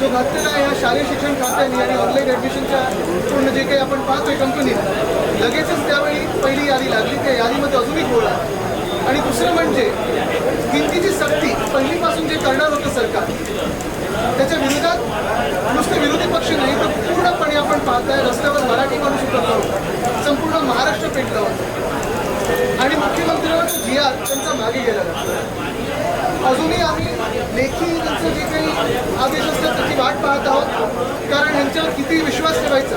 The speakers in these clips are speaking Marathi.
जो घातलेला आहे या शालेय शिक्षण खात्याने आणि ऑनलाईन ॲडमिशनच्या पूर्ण जे काही आपण पाहतोय कंपनी लगेचच त्यावेळी पहिली यादी लागली. त्या यादीमध्ये अजूनही एक गोळा आणि दुसरं म्हणजे किमतीची सक्ती पहिलीपासून जे करणार होतं सरकार त्याच्या विरोधात नुसते विरोधी पक्ष नाही तर पूर्णपणे आपण पाहताय रस्त्यावर मराठी माणूस उपलब्ध होता संपूर्ण महाराष्ट्र पेटला होता. आणि मुख्यमंत्र्यांचा जी आर त्यांचा मागे गेला. अजूनही आम्ही लेखी त्यांचं जे काही आदेश असतात त्याची वाट पाहत आहोत. कारण ह्यांच्यावर किती विश्वास ठेवायचा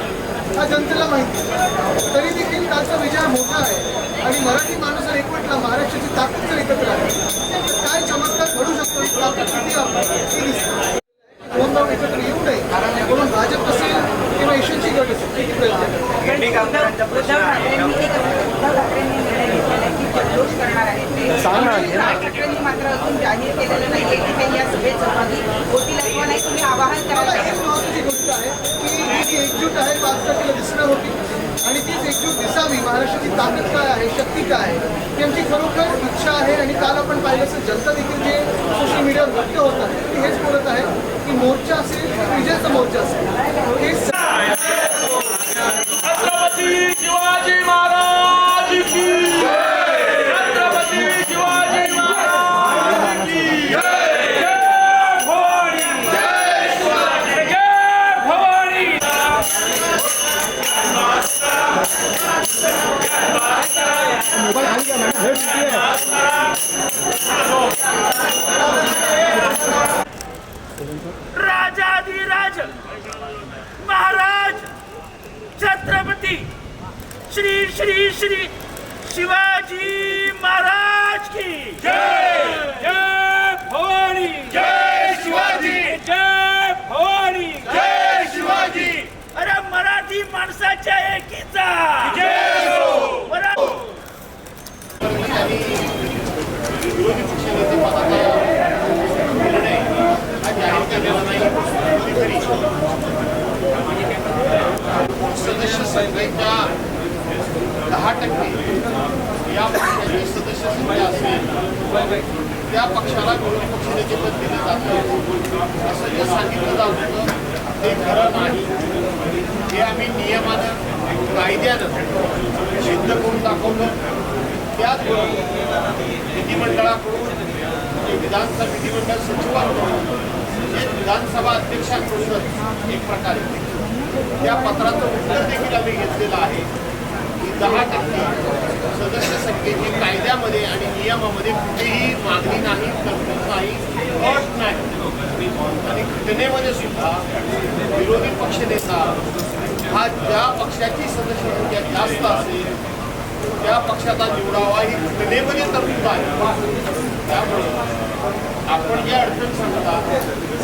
हा जनतेला माहिती आहे. तरी देखील कालचा विजय मोठा आहे. आणि मराठी माणूस जर एकवटला महाराष्ट्राची ताकद जर एकत्र आली तर काय चमत्कार घडू शकतो ही ताकद किती आपण दिसते दोन भाव एकत्र येऊ नये. म्हणून भाजप असेल किंवा ईशांची गट असेल. उद्धव ठाकरेंनी आहे आहे मात्र अजून जाहीर केलेलं नाहीये की ते या सभेत सहभागी होतील किंवा नाही तुम्ही आवाहन मला करायला हेच महत्वाची गोष्ट आहे की ही जी एकजूट आहे पाच तारखेला दिसणार होती आणि तीच एकजूट दिसावी महाराष्ट्राची ताकद काय आहे शक्ती काय आहे ही आमची खरोखर इच्छा आहे आणि काल आपण पाहिलं असेल जनता देखील जे सोशल मीडियावर व्यक्त होत आहे हेच बोलत आहे की मोर्चा असेल विजयाचा मोर्चा असेल. हे श्री श्री श्री शिवाजी महाराज की। जय जय भवानी। जय शिवाजी। जय भवानी। जय शिवाजी। अरे मराठी माणसाच्या एकीचा। हा। सदस्य संख्येच्या दहा टक्के. या पक्षाची सदस्य संख्या असेल त्या पक्षाला विरोधी पक्षनेतेपद दिले जातं. असं जे सांगितलं जात होतं ते खरं नाही. हे आम्ही नियमानं कायद्यानं सिद्ध करून दाखवलं. त्याचबरोबर विधिमंडळाकडून जे विधानसभा विधिमंडळ सचिवांकडून जे विधानसभा अध्यक्षांकडूनच एक प्रकारे त्या पत्राचं उत्तर देखील आम्ही घेतलेलं आहे. दहा टक्के. सदस्य संख्येची कायद्यामध्ये आणि नियमामध्ये कुठेही मागणी नाही तरतूद नाही अट नाही. आणि घटनेमध्ये सुद्धा विरोधी पक्षनेता हा ज्या पक्षाची सदस्य संख्या जास्त असेल त्या पक्षाचा निवडावा ही घटनेमध्ये तरतूद आहे. त्यामुळे आपण जी अडचण सांगता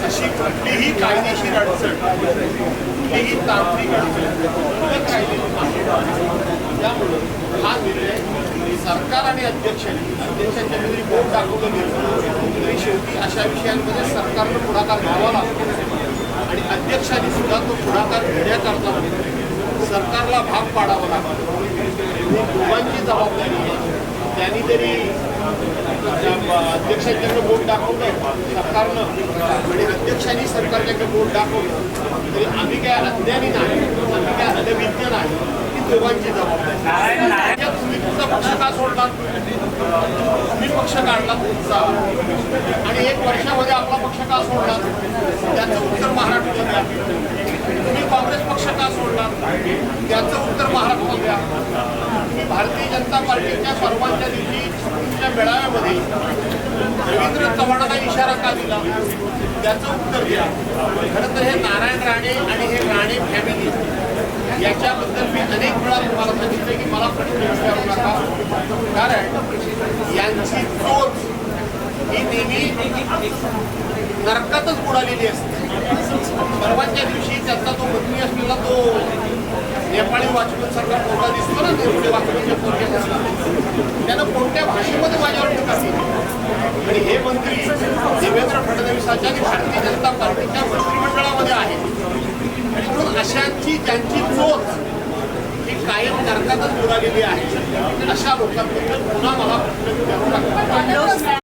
अशी कुठलीही कायदेशीर अडचण कुठलीही तांत्रिक अडचण कुठल्या कायदेशीर त्यामुळं हा निर्णय सरकार आणि अध्यक्षांनी अध्यक्षांच्या बोट दाखवलं गेलं तरी शेवटी अशा विषयांमध्ये सरकारनं पुढाकार घ्यावा लागतो. आणि अध्यक्षांनी सुद्धा तो पुढाकार घेण्याकरता सरकारला भाग पाडावा लागतो. ही दोघांची जबाबदारी आहे. त्यांनी जरी अध्यक्षांच्याकडे बोट दाखवलं सरकारनं आणि अध्यक्षांनी सरकारच्याकडे बोट दाखवलं. तरी आम्ही काय अज्ञानी नाही. आम्ही काय अनविज्ञ नाही. दोघांची जबाबदारी. तुम्ही तुमचा पक्ष का सोडला? तुम्ही पक्ष काढला तुमचा. आणि एक वर्षामध्ये आपला पक्ष का सोडला? त्याचं उत्तर महाराष्ट्रात द्या. तुम्ही काँग्रेस पक्ष का सोडला? त्याचं उत्तर महाराष्ट्रात द्या. तुम्ही भारतीय जनता पार्टीच्या सर्वांच्या दिवशी तुमच्या मेळाव्यामध्ये रवींद्र चव्हाणाला इशारा का दिला? त्याचं उत्तर द्या. खरं तर हे नारायण राणे आणि हे राणे फॅमिली याच्याबद्दल मी अनेक वेळा तुम्हाला सांगितलं की मला प्रश्न विचारू नका. कारण यांची चोच ही नेहमी नरकातच बुडालेली असते. परवाच्या दिवशी त्यांचा तो पत्नी असलेला तो नेपाळी वाचमन सारखा पोरगा दिसतो ना नेपाळी वाचमनच्या पोरग्याचा. त्यानं कोणत्या भाषेमध्ये माझ्यावर टीका केली? आणि हे मंत्री देवेंद्र फडणवीसाच्या आणि भारतीय जनता पार्टीच्या मंत्रिमंडळामध्ये आहेत. आणि म्हणून अशांची ज्यांची चोच ही कायम नरकातच बुडालेली आहे. अशा लोकांबद्दल पुन्हा मला